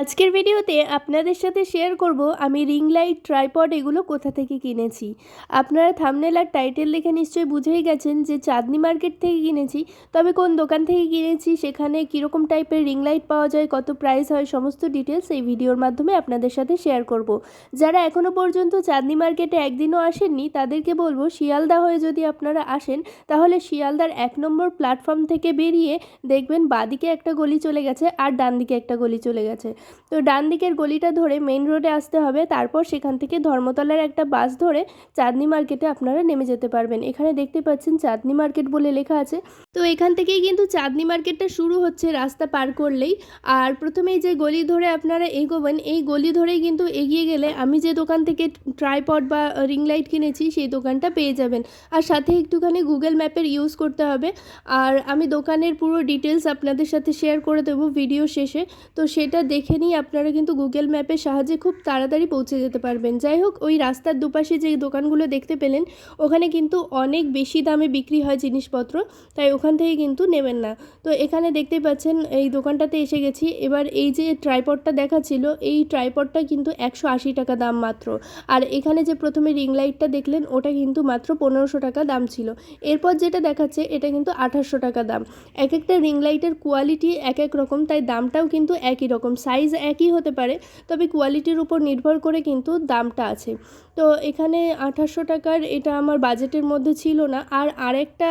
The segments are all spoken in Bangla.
আজকের ভিডিওতে আপনাদের সাথে শেয়ার করব আমি রিং লাইট ট্রাইপড এগুলো কোথা থেকে কিনেছি। আপনারা থামনেল আর টাইটেল দেখে নিশ্চয়ই বুঝেই গেছেন যে চাঁদনি মার্কেট থেকে কিনেছি, তবে কোন দোকান থেকে কিনেছি, সেখানে কীরকম টাইপের রিং লাইট পাওয়া যায়, কত প্রাইস হয়, সমস্ত ডিটেলস এই ভিডিওর মাধ্যমে আপনাদের সাথে শেয়ার করব। যারা এখনও পর্যন্ত চাঁদনি মার্কেটে একদিনও আসেননি, তাদেরকে বলব শিয়ালদা হয়ে যদি আপনারা আসেন, তাহলে শিয়ালদার এক নম্বর প্ল্যাটফর্ম থেকে বেরিয়ে দেখবেন বাদিকে একটা গলি চলে গেছে আর ডান দিকে একটা গলি চলে গেছে। তো ডান দিকের গলিটা ধরে মেইন রোডে আসতে হবে। তারপর সেখান থেকে ধর্মতলার একটা বাস ধরে চাঁদনি মার্কেটে আপনারা নেমে যেতে পারবেন। এখানে দেখতে পাচ্ছেন চাঁদনি মার্কেট বলে লেখা আছে। তো এখান থেকেই কিন্তু চাঁদনি মার্কেটটা শুরু হচ্ছে রাস্তা পার করলেই। আর প্রথমেই যে গলি ধরে আপনারা এগোবেন, এই গলি ধরেই কিন্তু এগিয়ে গেলে আমি যে দোকান থেকে ট্রাইপড বা রিং লাইট কিনেছি, সেই দোকানটা পেয়ে যাবেন। আর সাথে একটুখানি গুগল ম্যাপের ইউজ করতে হবে। আর আমি দোকানের পুরো ডিটেলস আপনাদের সাথে শেয়ার করে দেবো ভিডিও শেষে। তো সেটা দেখে নিয়ে আপনারা কিন্তু গুগল ম্যাপের সাহায্যে খুব তাড়াতাড়ি পৌঁছে যেতে পারবেন। যাই হোক, ওই রাস্তার দুপাশে যে দোকানগুলো দেখতে পেলেন, ওখানে কিন্তু অনেক বেশি দামে বিক্রি হয় জিনিসপত্র, তাই ওখান থেকে কিন্তু নেবেন না। তো এখানে দেখতে পাচ্ছেন, এই দোকানটাতে এসে গেছি। এবার এই যে ট্রাইপডটা দেখাচ্ছিল এই ট্রাইপডটা কিন্তু একশো আশি টাকা দাম মাত্র। আর এখানে যে প্রথমে রিং লাইটটা দেখলেন, ওটা কিন্তু মাত্র পনেরোশো টাকা দাম ছিল। এরপর যেটা দেখাচ্ছে, এটা কিন্তু আঠাশশো টাকা দাম। এক একটা রিং লাইটের কোয়ালিটি এক এক রকম, তাই দামটাও কিন্তু একই রকম। সাইজ একই হতে পারে, তবে কোয়ালিটির উপর নির্ভর করে কিন্তু দামটা আছে। তো এখানে আঠাশশো টাকার এটা আমার বাজেটের মধ্যে ছিল না। আর আরেকটা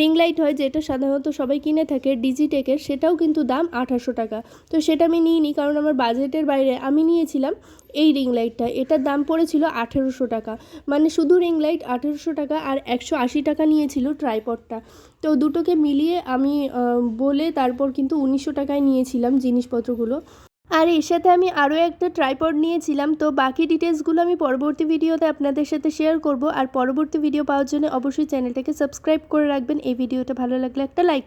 রিং লাইট হয় যেটা সাধারণত সবাই কিনে থাকে ডিজিটেকের সেটাও কিন্তু দাম আঠাশশো টাকা। তো সেটা আমি নিইনি কারণ আমার বাজেটের বাইরে আমি নিয়েছিলাম এই রিং লাইটটা এটার দাম পড়েছিল আঠেরোশো টাকা। মানে শুধু রিং লাইট আঠেরোশো টাকা আর একশো আশি টাকা নিয়েছিল ট্রাইপডটা তো দুটোকে মিলিয়ে আমি বলে তারপর কিন্তু উনিশশো টাকায় নিয়েছিলাম জিনিসপত্রগুলো। আর এর সাথে আমি আরও একটা ট্রাইপড নিয়েছিলাম, তো বাকি ডিটেলসগুলো আমি পরবর্তী ভিডিওতে আপনাদের সাথে শেয়ার করব। আর পরবর্তী ভিডিও পাওয়ার জন্য অবশ্যই চ্যানেলটাকে সাবস্ক্রাইব করে রাখবেন। এই ভিডিওটা ভালো লাগলে একটা লাইক